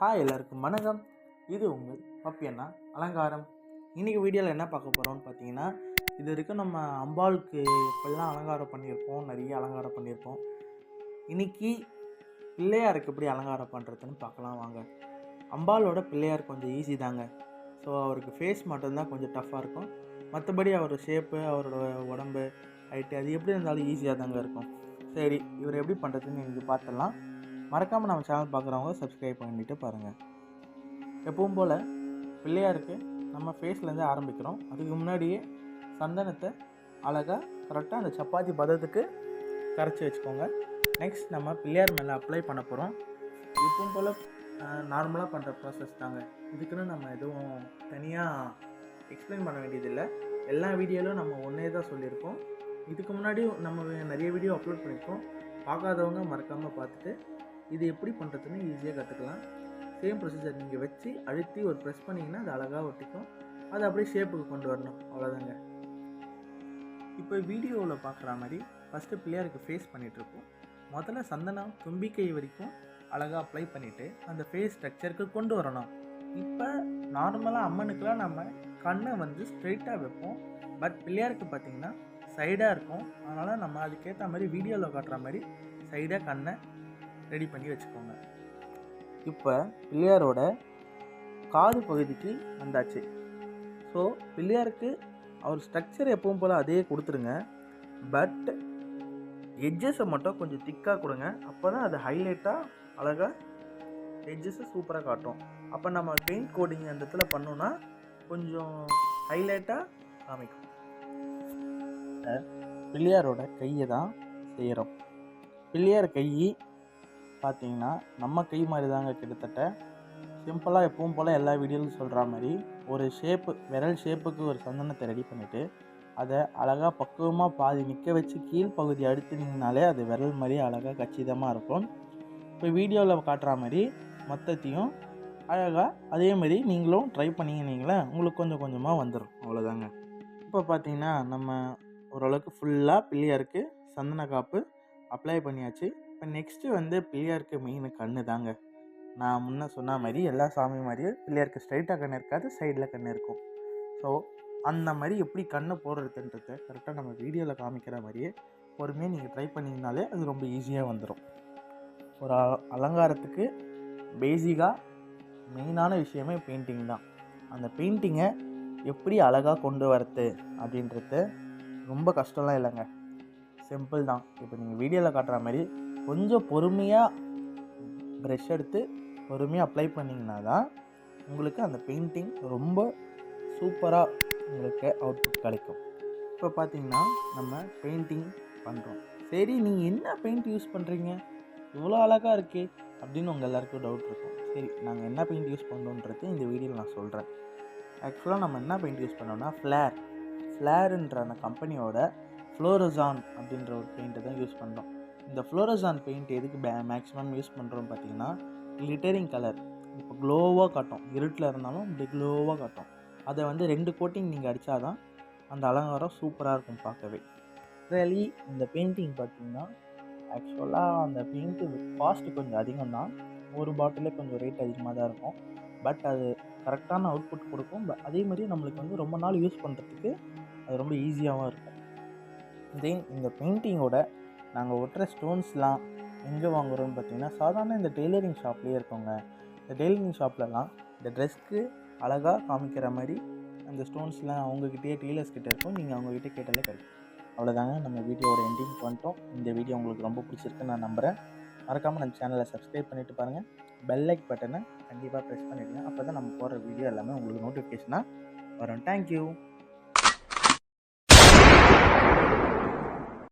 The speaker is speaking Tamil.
ஹாய் எல்லாருக்கும் வணக்கம். இது உங்கள் பப்பியண்ணா அலங்காரம். இன்றைக்கி வீடியோவில் என்ன பார்க்க போகிறோம்னு பார்த்தீங்கன்னா இது வரைக்கும் நம்ம அம்பாளுக்கு எப்படிலாம் அலங்காரம் பண்ணியிருப்போம் நிறைய அலங்காரம் பண்ணியிருப்போம். இன்றைக்கி பிள்ளையாருக்கு எப்படி அலங்காரம் பண்ணுறதுன்னு பார்க்கலாம் வாங்க. அம்பாளோட பிள்ளையார் கொஞ்சம் ஈஸி தாங்க. ஸோ அவருக்கு ஃபேஸ் மட்டும்தான் கொஞ்சம் டஃப்பாக இருக்கும். மற்றபடி அவர் ஷேப்பு அவரோட உடம்பு ஹைட்டு அது எப்படி இருந்தாலும் ஈஸியாக தாங்க இருக்கும். சரி இவர் எப்படி பண்ணுறதுன்னு நீங்கள் பார்த்துடலாம். மறக்காமல் நம்ம சேனல் பார்க்குறவங்க சப்ஸ்கிரைப் பண்ணிட்டு பாருங்கள் எப்பவும் போல் பிள்ளையாருக்கு நம்ம ஃபேஸ்லேருந்து ஆரம்பிக்கிறோம். அதுக்கு முன்னாடியே சந்தனத்தை அழகாக கரெக்டாக அந்த சப்பாத்தி பதத்துக்கு கரைச்சி வச்சுக்கோங்க. நெக்ஸ்ட் நம்ம பிள்ளையார் மேலே அப்ளை பண்ண போகிறோம் இப்பவும் போல் நார்மலாக பண்ணுற ப்ராசஸ் தாங்க. இதுக்குன்னு நம்ம எதுவும் தனியாக எக்ஸ்பிளைன் பண்ண வேண்டியதில்லை. எல்லா வீடியோவிலும் நம்ம ஒன்றே தான் சொல்லியிருக்கோம் இதுக்கு முன்னாடி நம்ம நிறைய வீடியோ அப்லோட் பண்ணியிருக்கோம். பார்க்காதவங்க மறக்காமல் பார்த்துட்டு இது எப்படி பண்ணுறதுன்னு ஈஸியாக கற்றுக்கலாம் சேம் ப்ரொசீஜர் நீங்கள் வச்சு அழுத்தி ஒரு ப்ரெஸ் பண்ணிங்கன்னா அது அழகாக ஒட்டிக்கும். அதை அப்படியே ஷேப்புக்கு கொண்டு வரணும். அவ்வளோதாங்க இப்போ வீடியோவில் பார்க்குற மாதிரி ஃபஸ்ட்டு பிள்ளையாருக்கு ஃபேஸ் பண்ணிகிட்ருக்கோம் முதல்ல சந்தனம் தும்பிக்கை வரைக்கும் அழகாக அப்ளை பண்ணிவிட்டு அந்த ஃபேஸ் ஸ்ட்ரக்சருக்கு கொண்டு வரணும். இப்போ நார்மலாக அம்மனுக்கெலாம் நம்ம கண்ணை வந்து ஸ்ட்ரெயிட்டாக வைப்போம். பட் பிள்ளையாருக்கு பார்த்திங்கன்னா சைடாக இருக்கும். அதனால் நம்ம அதுக்கேற்ற மாதிரி வீடியோவில் காட்டுற மாதிரி சைடாக கண்ணை ரெடி பண்ணி வச்சுக்கோங்க. இப்போ பிள்ளையாரோட காது பகுதிக்கு வந்தாச்சு. ஸோ பிள்ளையாருக்கு அவர் ஸ்ட்ரக்சர் எப்பவும் போல் அதே கொடுத்துருங்க. பட் எட்ஜஸை மட்டும் கொஞ்சம் திக்காக கொடுங்க. அப்போ தான் அது ஹைலைட்டாக அழகாக எட்ஜஸை சூப்பராக காட்டும். அப்போ நம்ம பெயிண்ட் கோடிங் அந்த இடத்துல பண்ணோன்னா கொஞ்சம் ஹைலைட்டாக காமிக்கும். பிள்ளையாரோட கையை தான் செய்கிறோம் பிள்ளையார் கை பார்த்தீங்கன்னா நம்ம கை மாதிரி தாங்க கிட்டத்தட்ட. சிம்பிளாக எப்பவும் போல் எல்லா வீடியோலையும் சொல்கிற மாதிரி ஒரு ஷேப்பு விரல் ஷேப்புக்கு ஒரு சந்தனத்தை ரெடி பண்ணிவிட்டு அதை அழகாக பக்குவமாக பாதி நிற்க வச்சு கீழ்ப்பகுதி அடுத்துனீங்கனாலே அது விரல் மாதிரி அழகாக கச்சிதமாக இருக்கும். இப்போ வீடியோவில் காட்டுற மாதிரி மொத்தத்தையும் அழகாக அதே மாதிரி நீங்களும் ட்ரை பண்ணிங்கன்னீங்களே உங்களுக்கு கொஞ்சம் கொஞ்சமாக வந்துடும் அவ்வளோதாங்க இப்போ பார்த்தீங்கன்னா நம்ம ஓரளவுக்கு ஃபுல்லாக பிள்ளையாருக்கு சந்தன காப்பு அப்ளை பண்ணியாச்சு. இப்போ நெக்ஸ்ட்டு வந்து பிள்ளையாருக்கு மெயின் கண்ணு தாங்க. நான் முன்ன சொன்ன மாதிரி எல்லா சாமி மாதிரியும் பிள்ளையாருக்கு ஸ்ட்ரைட்டாக கண்ணு இருக்காது சைடில் கண்ணு இருக்கும். ஸோ அந்த மாதிரி எப்படி கண்ணை போடுறதுன்றத கரெக்டாக நம்ம வீடியோவில் காமிக்கிற மாதிரியே பொறுமையாக நீங்கள் ட்ரை பண்ணிங்கனாலே அது ரொம்ப ஈஸியாக வந்துடும் ஒரு அலங்காரத்துக்கு பேசிக்காக மெயினான விஷயமே பெயிண்டிங் தான். அந்த பெயிண்டிங்கை எப்படி அழகாக கொண்டு வரது அப்படின்றது ரொம்ப கஷ்டம்லாம் இல்லைங்க. சிம்பிள் தான். இப்போ நீங்கள் வீடியோவில் காட்டுற மாதிரி கொஞ்சம் பொறுமையாக ப்ரெஷ் எடுத்து பொறுமையாக அப்ளை பண்ணிங்கன்னா தான் உங்களுக்கு அந்த பெயிண்டிங் ரொம்ப சூப்பராக உங்களுக்கு அவுட்புட் கிடைக்கும். இப்போ பார்த்தீங்கன்னா நம்ம பெயிண்டிங் பண்ணுறோம் சரி நீங்கள் என்ன பெயிண்ட் யூஸ் பண்ணுறீங்க இவ்வளோ அழகாக இருக்கே அப்படின்னு உங்கள் எல்லாருக்கும் டவுட் இருக்கும். சரி நாங்கள் என்ன பெயிண்ட் யூஸ் பண்ணுறோன்றது இந்த வீடியோவில் நான் சொல்கிறேன் ஆக்சுவலாக நம்ம என்ன பெயிண்ட் யூஸ் பண்ணோம்னா ஃப்ளேர் ஃப்ளேருன்ற அந்த கம்பெனியோட ஃப்ளோரசான் அப்படின்ற ஒரு பெயிண்ட்டை தான் யூஸ் பண்ணுறோம் இந்த ஃப்ளோரசான் பெயிண்ட் எதுக்கு பே மேக்ஸிமம் யூஸ் பண்ணுறோம் பார்த்தீங்கன்னா லிட்டரிங் கலர் இப்போ க்ளோவாக காட்டும். இருட்டில் இருந்தாலும் இப்படி க்ளோவாக காட்டும். அதை வந்து ரெண்டு கோட்டிங் நீங்கள் அடித்தா தான் அந்த அலங்காரம் சூப்பராக இருக்கும் பார்க்கவே. ரியலி இந்த பெயிண்டிங் பார்த்தீங்கன்னா ஆக்சுவலாக அந்த பெயிண்ட்டு காஸ்ட் கொஞ்சம் அதிகம் தான் ஒரு பாட்டிலே கொஞ்சம் ரேட் அதிகமாக தான் இருக்கும். பட் அது கரெக்டான அவுட்புட் கொடுக்கும். பட் அதே மாதிரி நம்மளுக்கு வந்து ரொம்ப நாள் யூஸ் பண்ணுறதுக்கு அது ரொம்ப ஈஸியாகவும் இருக்கும். தென் இந்த பெயிண்டிங்கோட நாங்கள் ஒட்டுற ஸ்டோன்ஸ்லாம் எங்கே வாங்குகிறோம்னு பார்த்தீங்கன்னா சாதாரண இந்த டெய்லரிங் ஷாப்லேயே இருக்கோங்க இந்த டெய்லரிங் ஷாப்லலாம் இந்த ட்ரெஸ்க்கு அழகாக காமிக்கிற மாதிரி அந்த ஸ்டோன்ஸ்லாம் அவங்கக்கிட்டே டெய்லர்ஸ் கிட்டே இருக்கும். நீங்கள் அவங்கக்கிட்ட கேட்டாலே கிடைக்கும். அவ்வளோதாங்க நம்ம வீடியோவோட எண்டிங் பண்ணிட்டோம். இந்த வீடியோ உங்களுக்கு ரொம்ப பிடிச்சிருக்குன்னு நான் நம்புகிறேன் மறக்காமல் நம்ம சேனலை சப்ஸ்கிரைப் பண்ணிவிட்டு பாருங்கள் பெல் லைக் பட்டனை கண்டிப்பாக ப்ரெஸ் பண்ணிவிடுங்க அப்போ தான் நம்ம போடுற வீடியோ எல்லாமே உங்களுக்கு நோட்டிஃபிகேஷனாக வரும். தேங்க்யூ